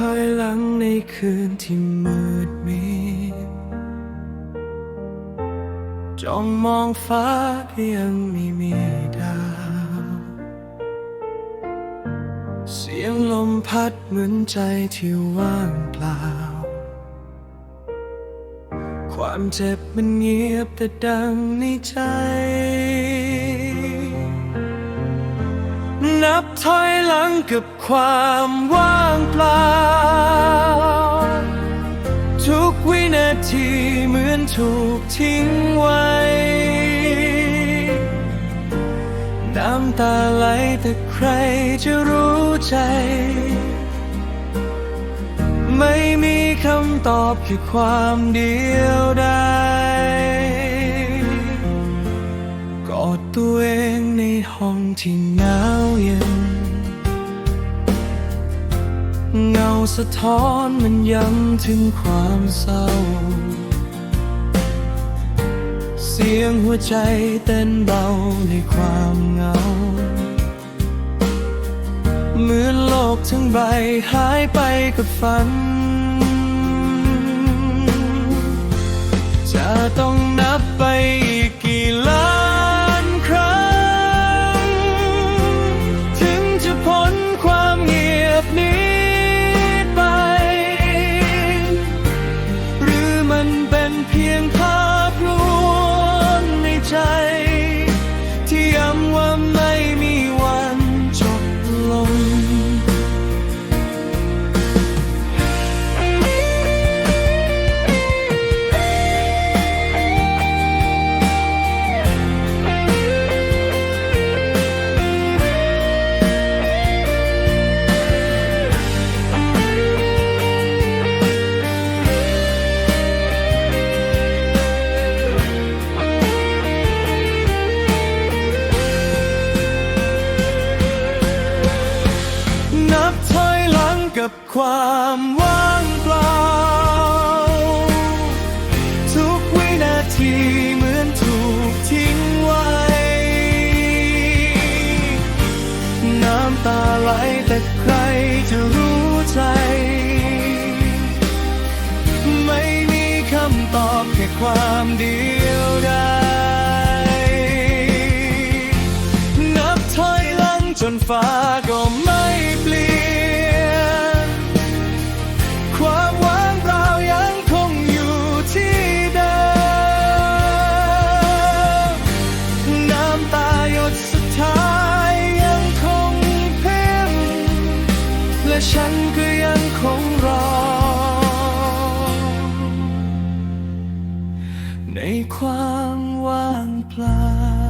ถอยหลังในคืนที่มืดมิดจ้องมองฟ้าเพียงไม่มีดาว เสียงลมพัดเหมือนใจที่ว่างเปล่า ความเจ็บมันเงียบแต่ดังในใจ นับถอยหลังกับความว่างเปล่า ทุกวินาทีเหมือนถูกทิ้งไว้ น้ำตาไหลแต่ใครจะรู้ใจ ไม่มีคำตอบแค่ความเดียวดายกอดตัวเองในห้องที่หนาว สะท้อนมันย้ำถึงความเศร้า เสียงหัวใจเต้นเบาในความเหงา เหมือนโลกทั้งใบหายไปกับฝัน จะต้องนับไป กับความว่างเปล่า ทุกวินาทีเหมือนถูกทิ้งไว้ น้ำตาไหลแต่ใครจะรู้ใจ ไม่มีคำตอบแค่ความเดียวดายนับถอยหลังจนฟ้าก็ไม่เปลี่ยน และฉันก็ยังคงรอ ในความว่างเปล่า